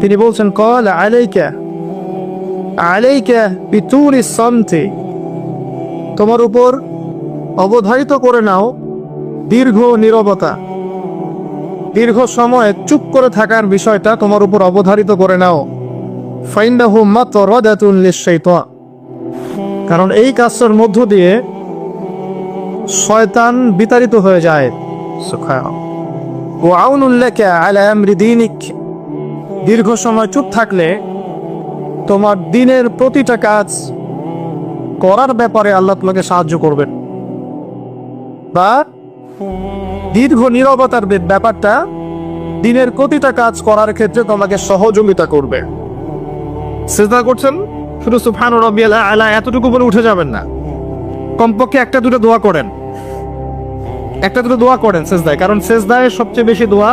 তিনি বলছেন, কল আলাইকা আলাইকা বিতুরি সামতে, তোমার উপর অবধারিত করে নাও দীর্ঘ নীরবতা। দীর্ঘ সময় চুপ করে থাকার বিষয়টা তোমার উপর অবধারিত করে নাও। ফাইন্দাহু মাত্র রদাতুন লিশাইতান কারণ এই কাজটার মধ্য দিয়ে শয়তান বিতাড়িত হয়ে যায়। ও আউনুল্লাহকে আলা আমরি দীনিক। দীর্ঘ সময় চুপ থাকলে তোমার দিনের প্রতিটা কাজ করার ব্যাপারে আল্লাহ তোমাকে সাহায্য করবেন। বা দীর্ঘ নীরবতার ব্যাপারটা দিনের প্রতিটা কাজ করার ক্ষেত্রে তোমাকে সহযোগিতা করবে। সেজদা করছেন? শুধু সুফান আলা এতটুকু বলে উঠে যাবেন না। কমপক্ষে একটা দুটো দোয়া করেন। একটা দুটো দোয়া করেন সেজদায়, কারণ সেজদায় সবচেয়ে বেশি দোয়া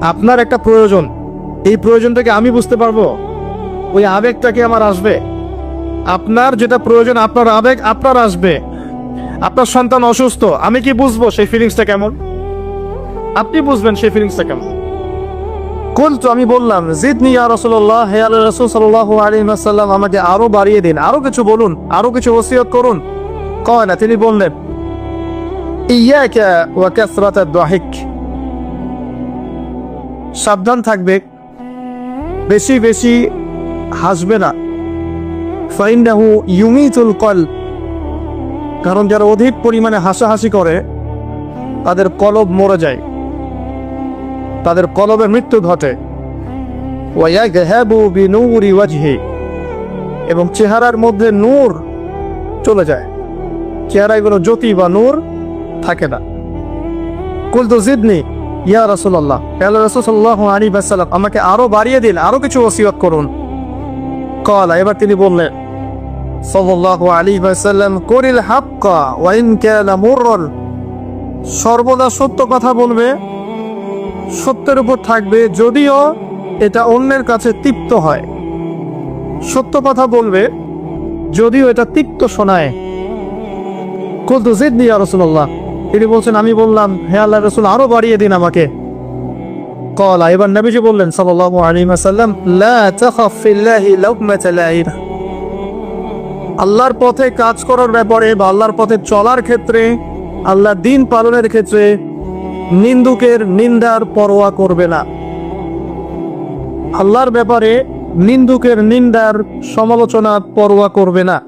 আপনার একটা প্রয়োজন। এই প্রয়োজনটাকে আমি বুঝতে পারব। ওই আবেগটাকে আমার আসবে? আপনার যেটা প্রয়োজন, আপনার আবেগ, আপনার আসবে। আপনার সন্তান অসুস্থ, আমি কি বুঝব সেই ফিলিংসটা কেমন? আপনি বুঝবেন সেই ফিলিংসটা কেমন? কুলতু, আমি বললাম, জিদনি ইয়া রাসূলুল্লাহ, হে আল্লাহ রাসূল সাল্লাল্লাহু আলাইহি ওয়াসাল্লাম, আমাকে আরও বাড়িয়ে দিন, আরও কিছু বলুন, আরও কিছু ওসিয়ত করুন। কয় না, তিনি বললেন, ইয়াকা ওয়া কাসরাত ad-দাহিক সাবধান থাকবে। বেশি বেশি হাসবে না। ফাইন্নাহু ইউমিতুল কলব। কারণ যারা অধিক পরিমাণে হাসাহাসি করে, তাদের কলব মরে যায়। তাদের কলবের মৃত্যু ঘটে। এবং চেহারার মধ্যে নূর চলে যায়। চেহারায় কোনো জ্যোতি বা নূর থাকে না। কুলতু জিদনি। ইয়া রাসূলুল্লাহ। আল্লাহ রাসূল সাল্লাল্লাহু আলাইহি ওয়াসাল্লাম আমাকে আরও বাড়িয়ে দিন, আরও কিছু ওসিয়ত করুন। কলা এবার তিনি বললেন, সাল্লাল্লাহু আলাইহি ওয়াসাল্লাম, কুরিল হাক্কা ওয়া ইন কানা সর্বদা সত্য কথা বলবে, সত্যের উপর থাকবে, যদিও এটা অন্যের কাছে তিক্ত হয়। সত্য কথা বলবে, যদিও এটা তিক্ত শোনায়। কুলতু জিদনি ইয়া রাসূলুল্লাহ। তিনি বলছেন, আমি বললাম, হে আল্লাহ রাসূল, আরও বাড়িয়ে দিন আমাকে। কলা, এবার নবীজি বললেন, সাল্লাল্লাহু আলাইহি ওয়াসাল্লাম, লা তাখাফ ফিল্লাহি আল্লাহর পথে কাজ করার ব্যাপারে বা আল্লাহর পথে চলার ক্ষেত্রে, আল্লাহ দিন পালনের ক্ষেত্রে নিন্দুকের নিন্দার পরোয়া করবে না। আল্লাহর ব্যাপারে নিন্দুকের নিন্দার সমালোচনা পরোয়া করবে না।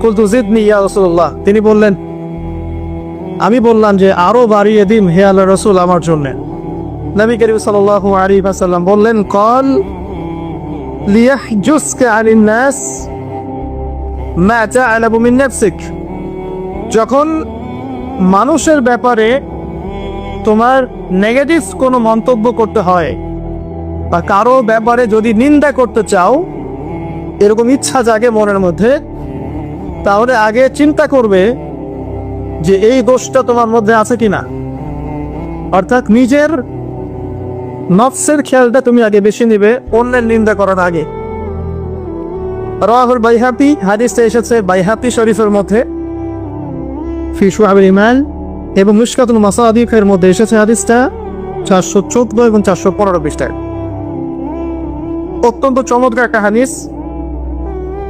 কুলতু জিদনি ইয়া রাসূলুল্লাহ। তিনি বললেন আমি বললাম যে আরও বাড়িয়ে দিম হে আল্লাহ রসুল আমার জন্য। নবী করিম সাল্লাল্লাহু আলাইহি ওয়াসাল্লাম বললেন, কল লিয়াহজুসকা আনিন নাস মা তা'লাবু মিন নাফসিক। যখন মানুষের ব্যাপারে তোমার নেগেটিভ কোনো মন্তব্য করতে হয় বা কারও ব্যাপারে যদি নিন্দা করতে চাও, এরকম ইচ্ছা জাগে মনের মধ্যে, তাহলে আগে চিন্তা করবে যে এই দোষটা তোমার মধ্যে আছে কিনা? অর্থাৎ নিজের নফসের খেয়ালটা তুমি আগে বেশি নিবে, অন্যের নিন্দা করার আগে। রাহুল বাইহাপি হাদিসটা এসেছে বাইহাপি শরীফের মধ্যে। ফিসু আবির ইমান এবং মুশকাতুল মাসাদিফের মধ্যে এসেছে হাদিসটা চারশো চোদ্দ এবং চারশো পনেরো পৃষ্ঠায়। অত্যন্ত চমৎকার একটা হাদিস।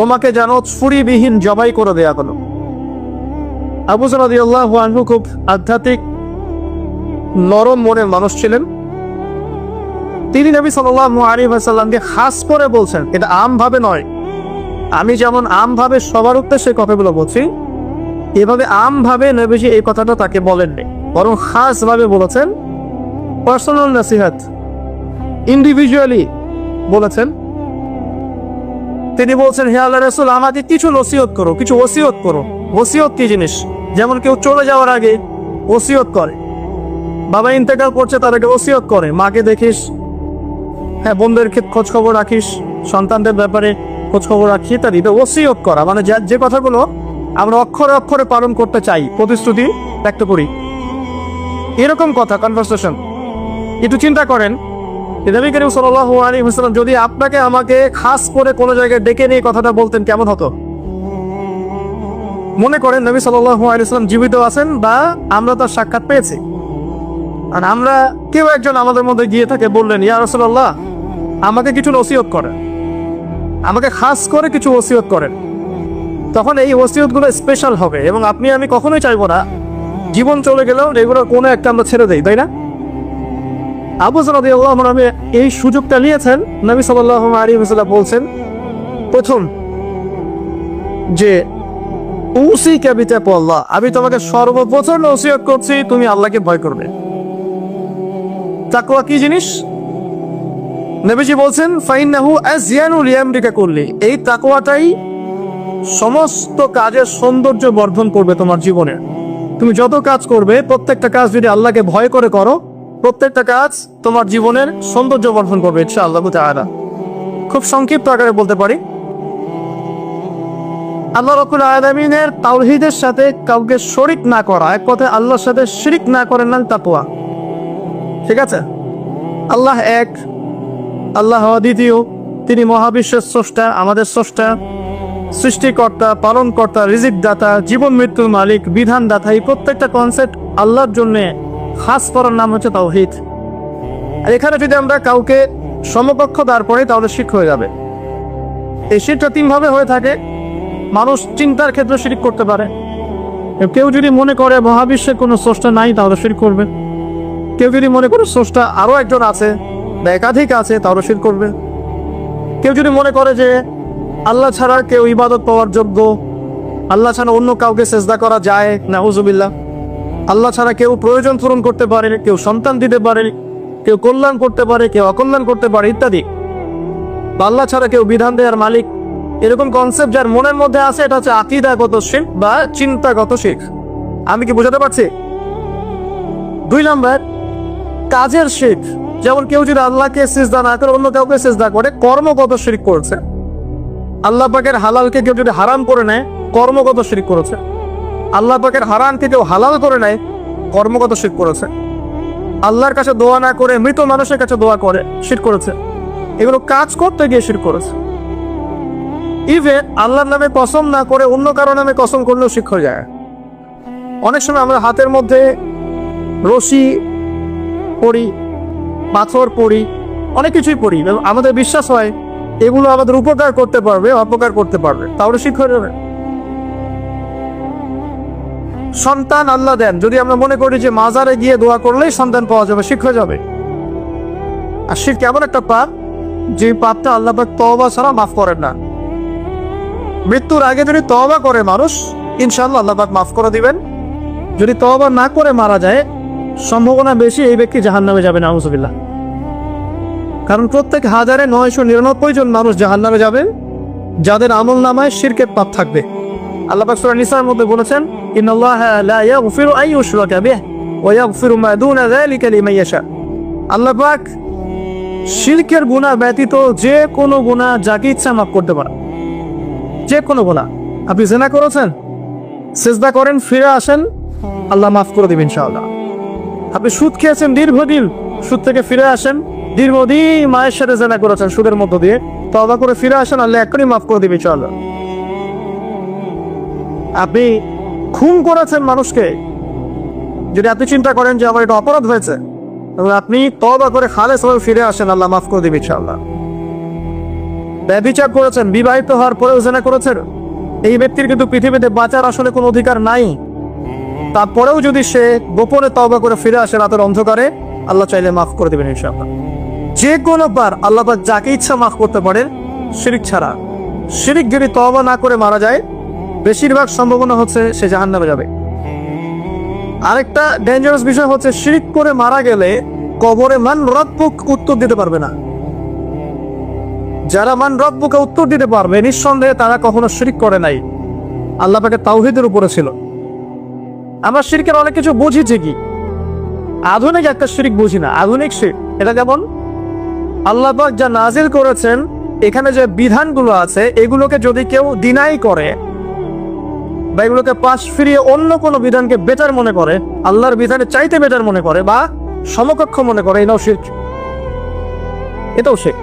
তোমাকে যেন ছুরিবিহীন জবাই করে দেয়া হলো। আবু সালাদিয়াল্লাহু আনহু খুব আধ্যাত্মিক, নরম মনের মানুষ ছিলেন। তিনি নবী আলাইহি ওয়াসাল্লামকে করে বলছেন, এটা আমভাবে নয়। আমি যেমন আমভাবে সবার উদ্দেশ্যে কথাগুলো বলছি, এভাবে আমভাবে নবীজি এই কথাটা তাকে বলেননি। বরং খাস ভাবে বলেছেন পার্সোনাল নাসিহাত ইন্ডিভিজুয়ালি বলেছেন তিনি বলছেন, হে আল্লাহ রসুল আমাকে কিছু নসিহত করো, কিছু ওসিয়ত করো। ওসিয়ত কি জিনিস? যেমন কেউ চলে যাওয়ার আগে ওসিয়ত করে। বাবা ইন্তেকাল করছে, তার আগে ওসিয়ত করে। মাকে দেখিস হ্যাঁ বোনদের খোঁজ খবর রাখিস, সন্তানদের ব্যাপারে খোঁজ খবর রাখি ইত্যাদি। এটা ওসিয়ত করা। মানে যা- কথাগুলো আমরা অক্ষরে অক্ষরে পালন করতে চাই, প্রতিশ্রুতি ব্যক্ত করি। এরকম কথা কনভারসেশন একটু চিন্তা করেন নবী করিম সাল্লাল্লাহু আলাইহি ওয়াসাল্লাম, যদি আপনাকে আমাকে খাস করে কোনো জায়গায় ডেকে নিয়ে কথাটা বলতেন, কেমন হতো? মনে করেন নবী সাল্লাল্লাহু আলাইহি ওয়াসাল্লাম জীবিত আছেন বা আমরা তার সাক্ষাৎ পেয়েছি। আর আমরা কেউ একজন আমাদের মধ্যে গিয়ে থাকে বললেন, ইয়া রাসূলুল্লাহ, আমাকে কিছু নসিহত করেন। আমাকে খাস করে কিছু ওসিয়ত করেন। তখন এই ওসিয়তগুলো স্পেশাল হবে এবং আপনি, আমি কখনোই চাইব না। জীবন চলে গেলেও এগুলো কোনো একটা আমরা ছেড়ে দেই, তাই না? আবু নামে এই সুযোগটা নিয়েছেন নবী ওয়াসাল্লাম বলছেন, প্রথম, যে উসি কাবিতে আল্লাহ আমি তোমাকে সর্বপ্রথম নসিহত করছি, তুমি আল্লাহকে ভয় করবে। তাকওয়া কি জিনিস? নবীজি বলছেন ফাইনাহু আজিয়ানু লিয়ামরিকা করলি এই তাকুয়াটাই সমস্ত কাজের সৌন্দর্য বর্ধন করবে তোমার জীবনে। তুমি যত কাজ করবে, প্রত্যেকটা কাজ যদি আল্লাহকে ভয় করে করো প্রত্যেকটা কাজ তোমার জীবনের সৌন্দর্য বর্ধন করবে আল্লাহ তাআলা। খুব সংক্ষিপ্ত আকারে বলতে পারি। আল্লাহ রকুল আলমিনের তাওহিদের সাথে কাউকে শরিক না করা, এক কথায় আল্লাহর সাথে শিরিক না করেন না তাকুয়া ঠিক আছে? আল্লাহ এক, আল্লাহ দ্বিতীয় তিনি মহাবিশ্বের স্রষ্টা, আমাদের স্রষ্টা, সৃষ্টিকর্তা, পালনকর্তা রিজিক দাতা জীবন মৃত্যুর মালিক বিধান দাতা এই প্রত্যেকটা কনসেপ্ট আল্লাহর জন্য খাস করার নাম হচ্ছে তাওহিদ। আর এখানে যদি আমরা কাউকে সমকক্ষ দাঁড় করি তাহলে শিখ হয়ে যাবে। এই শিরটা তিনভাবে হয়ে থাকে। মানুষ চিন্তার ক্ষেত্রে শিরিক করতে পারে। কেউ যদি মনে করে মহাবিশ্বের কোনো স্রষ্টা নাই, তাহলে শির করবে। কেউ যদি মনে করে স্রষ্টা আরও একজন আছে বা একাধিক আছে, তাহলে শির করবে। কেউ যদি মনে করে যে আল্লাহ ছাড়া কেউ ইবাদত পাওয়ার যোগ্য, আল্লাহ ছাড়া অন্য কাউকে চেষ্টা করা যায় না হুজুবিল্লাহ আল্লাহ ছাড়া কেউ প্রয়োজন পূরণ করতে পারে, কেউ সন্তান দিতে পারে, কেউ কল্যাণ করতে পারে, কেউ অকল্যাণ করতে পারে, ইত্যাদি। আল্লাহ ছাড়া কেউ বিধান দেওয়ার মালিক। এরকম কনসেপ্ট যার মনের মধ্যে আছে, এটা হচ্ছে আকিদাগত শিখ বা চিন্তাগত শিখ আমি কি বোঝাতে পারছি? দুই নম্বর, কাজের শিখ যেমন কেউ যদি আল্লাহকে সিজদা না করে, অন্য কাউকে সিজদা করে, কর্মগত শিরিক করছে। আল্লাহ পাকের হালালকে কেউ যদি হারাম করে নেয়, কর্মগত শিরিক করেছে। আল্লাহ পাকের হারামকে কেউ হালাল করে নেয়, কর্মগত শির করেছে। আল্লাহর কাছে দোয়া না করে মৃত মানুষের কাছে দোয়া করে, শির করেছে। এগুলো কাজ করতে গিয়ে শির করেছে। ইভেন আল্লাহর নামে কসম না করে অন্য কারও নামে কসম করলেও শিখ হয়ে যায়। অনেক সময় আমরা হাতের মধ্যে রশি পড়ি পাথর পড়ি অনেক কিছুই পড়ি আমাদের বিশ্বাস হয়, এগুলো আমাদের উপকার করতে পারবে, অপকার করতে পারবে। তাহলে শিখ হয়ে যাবে। সন্তান আল্লাহ দেন। যদি আমরা মনে করি যে মাজারে গিয়ে দোয়া করলেই সন্তান পাওয়া যাবে শিখ হয়ে যাবে। আর শিখ কেমন একটা পাপ? যে পাপটা আল্লাহ তওবা ছাড়া মাফ করেন না। মৃত্যুর আগে যদি তওবা করে মানুষ, ইনশাআল্লাহ আল্লাহ মাফ করে দিবেন। যদি তওবা না করে মারা যায়, সম্ভাবনা বেশি এই ব্যক্তি জাহান্নামে যাবে না আউজুবিল্লাহ কারণ প্রত্যেক হাজারে নয়শো নিরানব্বই জন মানুষ জাহান্নামে যাবেন যাদের আমল নামায় শিরকের পাপ থাকবে। আল্লাহ পাক সূরা নিসার মধ্যে বলেছেন লা ইয়াগফিরু ইউশরাকা ওয়া ইয়াগফিরু মা দুনা যালিকা লিমান ইয়াশা. আল্লাহ পাক শিরকের গুনাহ ব্যতীত যে কোনো গুনাহ যাকে ইচ্ছা মাফ করতে পারে। যে কোনো গুনাহ। আপনি জেনা করেছেন? সেজদা করেন, ফিরে আসেন, আল্লাহ মাফ করে দিবেন ইনশাআল্লাহ। আপনি সুদ খেয়েছেন, দীর্ঘদিন সুদ থেকে ফিরে আসেন, দীর্ঘদিন মায়ের সাথে জেনা করেছেন সুদের মধ্য দিয়ে। তবা করে ফিরে আসেন, আল্লাহ এখনই মাফ করে দিবে ইনশাআল্লাহ। আপনি খুন করেছেন মানুষকে। যদি আপনি চিন্তা করেন যে আমার এটা অপরাধ হয়েছে আপনি তবা করে খালে সবাই ফিরে আসেন, আল্লাহ মাফ করে দিবে ইনশাআল্লাহ। ব্যবিচার করেছেন, বিবাহিত হওয়ার পরেও জেনা করেছেন। এই ব্যক্তির কিন্তু পৃথিবীতে বাঁচার আসলে কোনো অধিকার নাই। তারপরেও যদি সে গোপনে তবা করে ফিরে আসে রাতের অন্ধকারে, আল্লাহ চাইলে মাফ করে দেবেন ইনশাআল্লাহ। যে কোনো বার আল্লাহ যাকে ইচ্ছা মাফ করতে পারেন, শিরিক ছাড়া। শিরিক যদি তওবা না করে মারা যায় বেশিরভাগ সম্ভাবনা হচ্ছে সে জাহান্নামে যাবে। আরেকটা ডেঞ্জারাস বিষয় হচ্ছে শিরিক করে মারা গেলে কবরে মান রব্বুক উত্তর দিতে পারবে না। যারা মান রব্বুকে উত্তর দিতে পারবে, নিঃসন্দেহে তারা কখনো শিরিক করে নাই। আল্লাহ পাকে তাওহিদের উপরে ছিল। আমরা শিরিকের অনেক কিছু বুঝি ঠিকই। আধুনিক একটা শিরিক বুঝি না। আধুনিক শির এটা যেমন আল্লাহ পাক যা নাজিল করেছেন, এখানে যে বিধানগুলো আছে, এগুলোকে যদি কেউ ডিনাই করে বা এগুলোকে পাশ ফিরিয়ে অন্য কোনো বিধানকে বেটার মনে করে, আল্লাহর বিধানে চাইতে বেটার মনে করে বা সমকক্ষ মনে করে, এটাও শির এটাও শির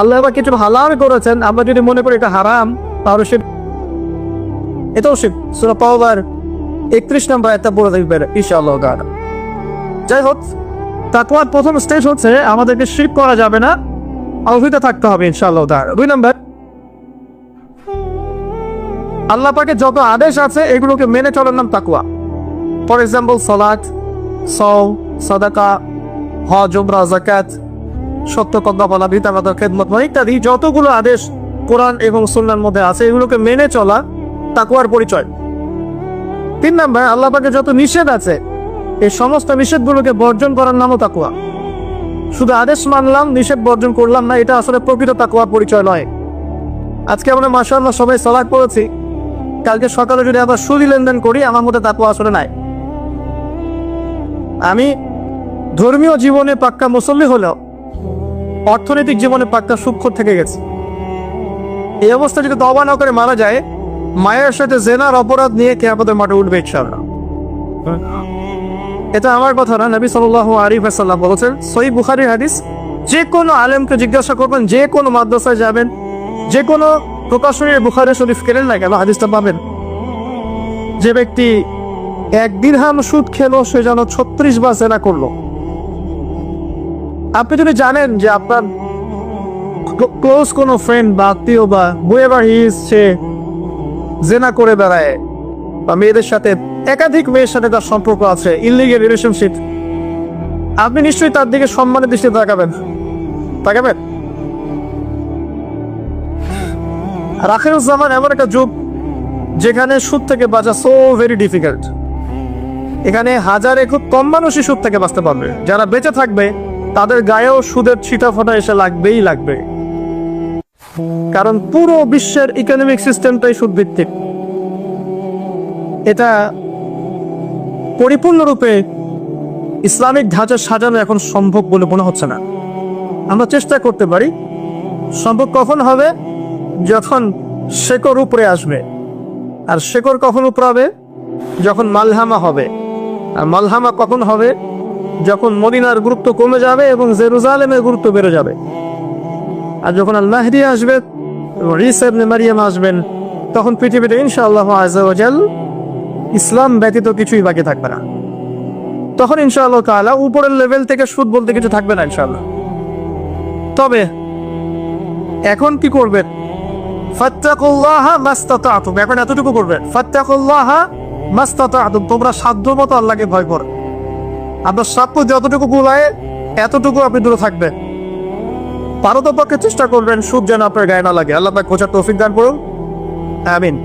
আল্লাহ বা কিছু হালাল করেছেন, আমরা যদি মনে করি এটা হারাম, তাহলে শির এটাও শির সুরা পাওয়ার একত্রিশ নম্বর একটা বলে দেখবেন, ইনশাআল্লাহ গান যাই হোক, তাকওয়ার প্রথম স্টেজ হচ্ছে, আমাদেরকে শির করা যাবে না অভিতে থাকতে হবে, ইনশাআল্লাহ দুই নম্বর আল্লাহ পাকে যত আদেশ আছে, এগুলোকে মেনে চলার নাম তাকুয়া ফর এক্সাম্পল সলাট সৌ সদাকা, হজ, উমরা জাকাত সত্য কথা বলা ভিতাগত খেদমত মানে ইত্যাদি, যতগুলো আদেশ কোরআন এবং সুন্নার মধ্যে আছে, এগুলোকে মেনে চলা তাকুয়ার পরিচয়। তিন নম্বর, আল্লাহ পাকে যত নিষেধ আছে, এই সমস্ত নিষেধগুলোকে বর্জন করার নামও তাকুয়া শুধু আদেশ মানলাম, নিষেধ বর্জন করলাম না, এটা আসলে প্রকৃত তাকুয়ার পরিচয় নয়। আজকে আমরা মাসাল্লাহ সবাই সলাট পড়েছি। কালকে সকালে যদি আবার সুদি লেনদেন করি, আমার মধ্যে তাকুয়া আসলে নাই। আমি ধর্মীয় জীবনে পাক্কা মুসল্লি হলেও অর্থনৈতিক জীবনে পাক্কা সূক্ষ্ম থেকে গেছে। এই অবস্থা যদি দবা না করে মারা যায়, মায়ের সাথে জেনার অপরাধ নিয়ে কেয়াপতের মাঠে উঠবে ইনশাআল্লাহ। এটা আমার কথা না, নবী সাল্লাল্লাহু আলাইহি ওয়াসাল্লাম বলেছেন সহি বুখারীর হাদিস, যে কোনো আলেমকে জিজ্ঞাসা করবেন, যে কোনো মাদ্রাসায় যাবেন, যে কোনো প্রকাশনীর বুখারী শরীফ কেনেন না কেন? হাদিসটা পাবেন। যে ব্যক্তি এক দিরহাম সুদ খেলো, সে যেন ছত্রিশ বার জেনা করল। আপনি যদি জানেন যে আপনার ক্লোজ কোনো ফ্রেন্ড বা আত্মীয় বা হুয়েভার হিজ সে জেনা করে বেড়ায়, বা মেয়েদের সাথে একাধিক মেয়ের সাথে তার সম্পর্ক আছে ইলিগেল রিলেশনশিপ আপনি নিশ্চয়ই তার দিকে সম্মানের দৃষ্টিতে তাকাবেন। তাকাবেন? রাখেরুজ্জামান এমন একটা যুগ যেখানে সুদ থেকে বাঁচা সো ভেরি ডিফিকাল্ট এখানে হাজারে খুব কম মানুষই সুদ থেকে বাঁচতে পারবে। যারা বেঁচে থাকবে, তাদের গায়েও সুদের ছিটা ফোটা এসে লাগবেই লাগবে। কারণ পুরো বিশ্বের ইকোনমিক সিস্টেমটাই সুদ ভিত্তিক এটা পরিপূর্ণরূপে ইসলামিক ঢাঁচা সাজানো এখন সম্ভব বলে মনে হচ্ছে না। আমরা চেষ্টা করতে পারি। সম্ভব কখন হবে? যখন শেকড় উপরে আসবে। আর শেকড় কখন উপরে হবে? যখন মালহামা হবে। আর মালহামা কখন হবে? যখন মদিনার গুরুত্ব কমে যাবে এবং জেরুজালেমের গুরুত্ব বেড়ে যাবে। আর যখন আল মাহদি আসবে এবং মারিয়াম আসবেন, তখন পৃথিবীতে ইনশাআল্লাহ আজাল ইসলাম ব্যতীত কিছুই বাকি থাকবে না। তখন ইনশাআল্লাহ তাআলা উপরের লেভেল থেকে সুদ বলতে কিছু থাকবে না ইনশাআল্লাহ। তবে এখন কি করবেন? ফাত্তাকুল্লাহ মাস্তাতাতুম। এখন এতটুকু করবেন ফাত্তাকুল্লাহ মাস্তাতাতুম। তোমরা সাধ্য মতো আল্লাহকে ভয় করো। আপনার সাধ্য যতটুকু কুলায়, এতটুকু আপনি দূরে থাকবেন। পারতপক্ষে চেষ্টা করবেন সুদ যেন আপনার গায়ে না লাগে। আল্লাহ পাক খোঁজার তৌফিক দান করুন। আমিন।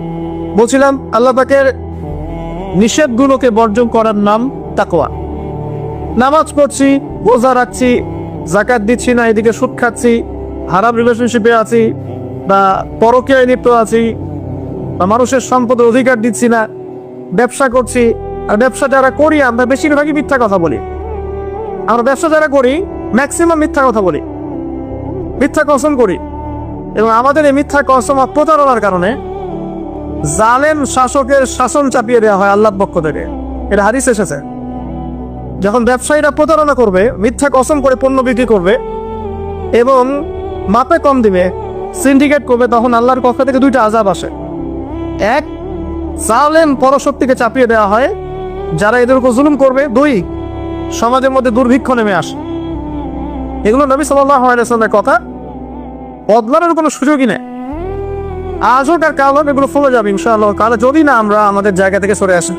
বলছিলাম, আল্লাহ পাকের নিষেধগুলোকে বর্জন করার নাম তাকওয়া। নামাজ পড়ছি, রোজা রাখছি জাকাত দিচ্ছি না, এদিকে সুদ খাচ্ছি, হারাম রিলেশনশিপে আছি বা পরকীয়ায় লিপ্ত আছি, বা মানুষের সম্পদের অধিকার দিচ্ছি না, ব্যবসা করছি, আর ব্যবসা যারা করি, আমরা বেশিরভাগই মিথ্যা কথা বলি। আমরা ব্যবসা যারা করি ম্যাক্সিমাম মিথ্যা কথা বলি। মিথ্যা কসম করি। এবং আমাদের এই মিথ্যা কসম প্রতারণার কারণে জালেম শাসকের শাসন চাপিয়ে দেওয়া হয় আল্লাহর পক্ষ থেকে। এটা হাদিস এসেছে। যখন ব্যবসায়ীরা প্রতারণা করবে, মিথ্যা কসম করে পণ্য বিক্রি করবে, এবং মাপে কম দিবে সিন্ডিকেট করবে, তখন আল্লাহর পক্ষ থেকে দুইটা আজাব আসে। এক, জালেম পরশক্তিকে চাপিয়ে দেওয়া হয়, যারা এদের উপর জুলুম করবে। দুই, সমাজের মধ্যে দুর্ভিক্ষ নেমে আসে। এগুলো নবী সাল্লামের কথা। বদলানোর কোনো সুযোগই নেই। আজ হোক আর কাল হোক, এগুলো ফলে যাবে ইনশাআল্লাহ কালে যদি না আমরা আমাদের জায়গা থেকে সরে আসি।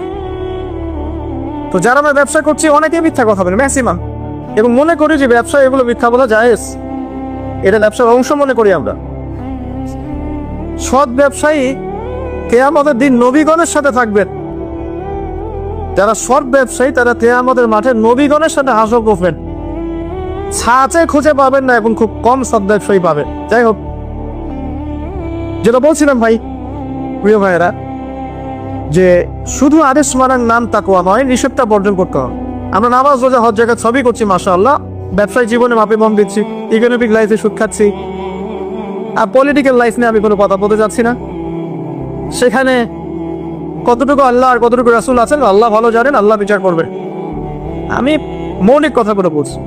তো যারা আমরা ব্যবসা করছি অনেকে মিথ্যা কথা বলে ম্যাক্সিমাম এবং মনে করি যে ব্যবসা এগুলো মিথ্যা বলা জায়েজ। এটা ব্যবসার অংশ মনে করি আমরা। সৎ ব্যবসায়ী কেয়ামতের দিন নবীগণের সাথে থাকবেন। যারা সৎ ব্যবসায়ী, তারা কেয়ামতের মাঠে নবীগণের সাথে হাসর করবেন ছাঁচে খুঁজে পাবেন না, এবং খুব কম সৎ ব্যবসায়ী পাবেন। যাই হোক, যেটা বলছিলাম ভাই, প্রিয় ভাইয়েরা, যে শুধু আদেশ মানার নাম তাকুয়া নয়, নিষেধটা বর্জন করতে হবে। আমরা নামাজ, রোজা, হজ জায়গা সবই করছি মাসা আল্লাহ ব্যবসায়িক জীবনে মাপে মন দিচ্ছি ইকোনমিক লাইফে সুখ খাচ্ছি। আর পলিটিক্যাল লাইফ নিয়ে আমি কোনো কথা বলতে যাচ্ছি না। সেখানে কতটুকু আল্লাহ আর কতটুকু রাসুল আছেন, আল্লাহ ভালো জানেন, আল্লাহ বিচার করবে। আমি মৌলিক কথা করে বলছি।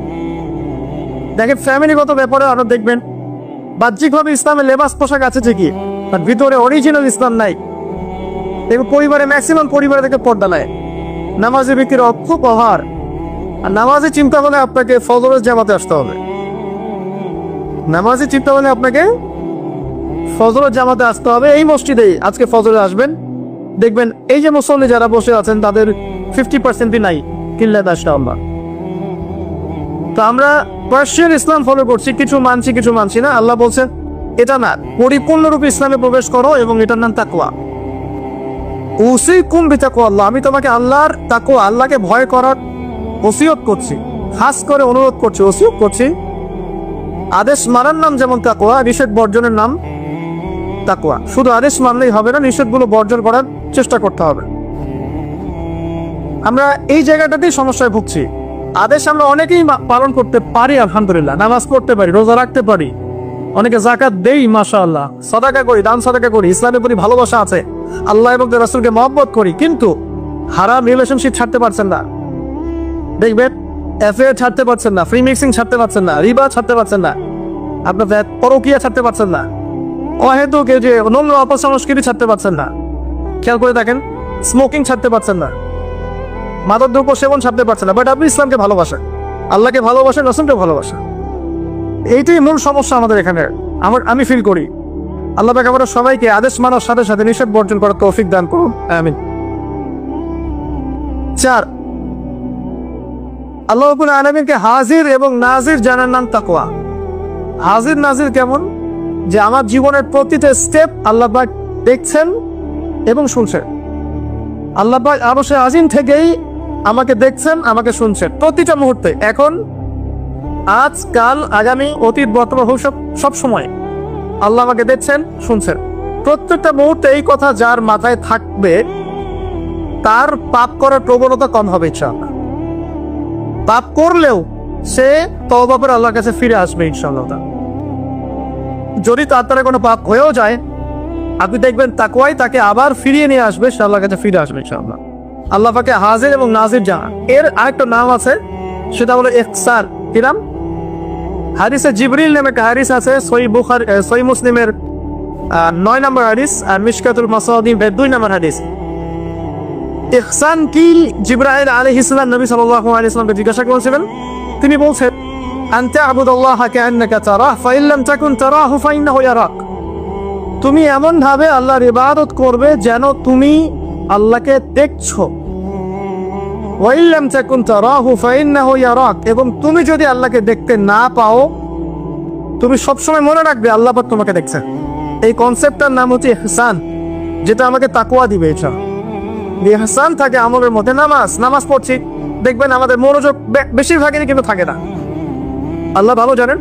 দেখেন ফ্যামিলিগত ব্যাপারে আরও দেখবেন, বাহ্যিকভাবে ইসলামের লেবাস পোশাক আছে ঠিকই আর ভিতরে অরিজিনাল ইসলাম নাই। দেখবেন পরিবারে ম্যাক্সিমাম পরিবারে থেকে পর্দা নেয়। নামাজি ব্যক্তির অর্থ প্রহার। আর নামাজি চিন্তা হলে আপনাকে ফজরের জামাতে আসতে হবে। নামাজি চিন্তা হলে আপনাকে ফজরের জামাতে আসতে হবে এই মসজিদেই। আজকে ফজরে আসবেন। দেখবেন এই যে মুসল্লি যারা বসে আছেন, তাদের ফিফটি পার্সেন্টই নাই। কিল্লা দাসটা আল্লাহ তো আমরা পার্সিয়ান ইসলাম ফলো করছি। কিছু মানছি কিছু মানছি না। আল্লাহ বলছেন, এটা না, পরিপূর্ণরূপে ইসলামে প্রবেশ করো এবং এটার নাম তাকুয়া উসি কুম বিতাকু আল্লাহ। আমি তোমাকে আল্লাহর তাকু আল্লাহকে ভয় করার ওসিয়ত করছি। খাস করে অনুরোধ করছি, ওসিয়ত করছি। আদেশ মানার নাম যেমন তাকুয়া নিষেধ বর্জনের নাম তাকুয়া শুধু আদেশ মানলেই হবে না, নিষেধগুলো বর্জন করার চেষ্টা করতে হবে। আমরা এই জায়গাটাতেই সমস্যায় ভুগছি। আদেশ আমরা অনেকেই পালন করতে পারি, আলহামদুলিল্লাহ। নামাজ পড়তে পারি, রোজা রাখতে পারি। অনেকে জাকাত দেই মাশা আল্লাহ সদাকা করি, দান সদাকা করি, ইসলামের প্রতি ভালোবাসা আছে। আল্লাহ এবং রাসুলকে মহব্বত করি, কিন্তু হারাম রিলেশনশিপ ছাড়তে পারছেন না। দেখবেন অ্যাফেয়ার ছাড়তে পারছেন না ফ্রি মিক্সিং ছাড়তে পারছেন না, রিবা ছাড়তে পারছেন না। আপনার পরকিয়া ছাড়তে পারছেন না। অহেতুক যে নোংর অপসংস্কৃতি ছাড়তে পারছেন না। খেয়াল করে দেখেন স্মোকিং ছাড়তে পারছেন না। মাদক দ্রব্য সেবন ছাড়তে পারছেন না। বাট আপনি ইসলামকে ভালোবাসেন। আল্লাহকে ভালোবাসেন ভালোবাসেন। এইটাই মূল সমস্যা আমাদের এখানে। আমার আমি ফিল করি। আল্লাহ পাক আমরা সবাইকে আদেশ মানার সাথে সাথে নিষেধ বর্জন করার তৌফিক দান করুন। চার। আল্লাহ আলামিনকে হাজির এবং নাজির জানার নাম তাকওয়া। হাজির নাজির কেমন? যে আমার জীবনের প্রতিটা স্টেপ আল্লাহ পাক দেখছেন এবং শুনছেন। আল্লাহ পাক অবশ্যই আজিম থেকেই আমাকে দেখছেন, আমাকে শুনছেন। প্রতিটা মুহূর্তে, এখন, আজ, কাল, আগামী, অতীত, বর্তমান, ভবিষ্যৎ, সব সময় আল্লাহ আমাকে দেখছেন, শুনছেন। প্রত্যেকটা মুহূর্তে এই কথা যার মাথায় থাকবে, তার পাপ করার প্রবণতা কম হবে, ইনশাআল্লাহ। পাপ করলেও সে তওবা আল্লাহর কাছে ফিরে আসবে, ইনশাআল্লাহ। যদি তার দ্বারা কোনো পাপ হয়েও যায়, আপনি দেখবেন তাকুয়াই তাকে আবার ফিরিয়ে নিয়ে আসবে, সে আল্লাহর কাছে ফিরে আসবে, ইনশাআল্লাহ। আল্লাহ পাকে হাজির এবং নাজির জানা এর আরেকটা নাম আছে, সেটা হলো ইহসান কি নাম? হাদিসে জিবরিল নামে একটা হাদিস আছে সই বুখার সই মুসলিমের নয় নম্বর হাদিস আর মিশকাতুল মাসাদিম দুই নম্বর হাদিস। ইহসান কি জিব্রাইল আলাইহিস সালাম, নবী সাল্লাল্লাহু আলাইহি সাল্লামকে জিজ্ঞাসা করেছিলেন? তিনি বলছেন তারাহ ফাইন লাম তাকুন তারাহু ফাইন্নাহু ইয়ারাক তুমি আল্লাহর ইবাদত করবে যেন তুমি আল্লাহকে দেখছ। তারাহু ইয়ারাক। এবং তুমি যদি আল্লাহকে দেখতে না পাও, তুমি সবসময় মনে রাখবে আল্লাহ পাক তোমাকে দেখছেন এই কনসেপ্টটার নাম হচ্ছে ইহসান, যেটা আমাকে তাকওয়া দিবে এটা। ইহসান থাকে আমলের মধ্যে, নামাজ নামাজ পড়ছি, দেখবেন আমাদের মনোযোগ বে- বেশিরভাগেরই কিন্তু থাকে না। আল্লাহ ভালো জানেন।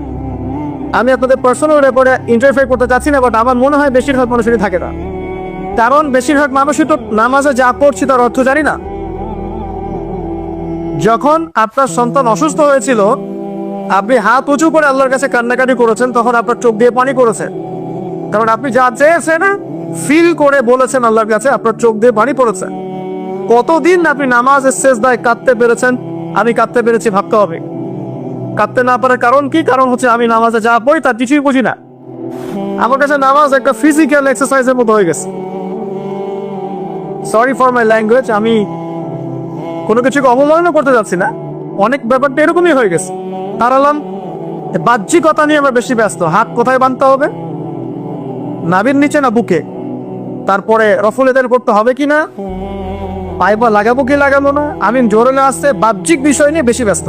আমি আপনাদের পার্সোনাল ব্যাপারে ইন্টারফেয়ার করতে চাচ্ছি না বাট আমার মনে হয় বেশিরভাগ মানুষেরই থাকে না। কারণ বেশিরভাগ মানুষই তো নামাজে যা পড়ছি তার অর্থ জানি না। যখন আপনার সন্তান অসুস্থ হয়েছিল, আপনি হাত উঁচু করে আল্লাহর কাছে কান্নাকাটি করেছেন, তখন আপনার চোখ দিয়ে পানি করেছে কারণ আপনি যা চেয়েছেন ফিল করে বলেছেন আল্লাহর কাছে, আপনার চোখ দিয়ে পানি পড়েছে। কতদিন আপনি নামাজের শেষ দায় কাঁদতে পেরেছেন? আমি কাঁদতে পেরেছি, ভাবতে হবে। কাঁদতে না পারার কারণ কি? কারণ হচ্ছে আমি নামাজে যা পড়ি তার কিছুই বুঝি না। আমার কাছে নামাজ একটা ফিজিক্যাল এক্সারসাইজের মতো হয়ে গেছে। সরি ফর মাই ল্যাঙ্গুয়েজ আমি কোনো কিছুকে অবমাননা করতে যাচ্ছি না। অনেক ব্যাপারটা এরকমই হয়ে গেছে। তারালাম বাহ্যিকতা নিয়ে আমরা বেশি ব্যস্ত। হাত কোথায় বাঁধতে হবে? নাবির নিচে না বুকে? তারপরে রফল এদের করতে হবে কি না? পাইপা লাগাবো কি লাগাবো না? আমি জোরে আসতে, বাহ্যিক বিষয় নিয়ে বেশি ব্যস্ত।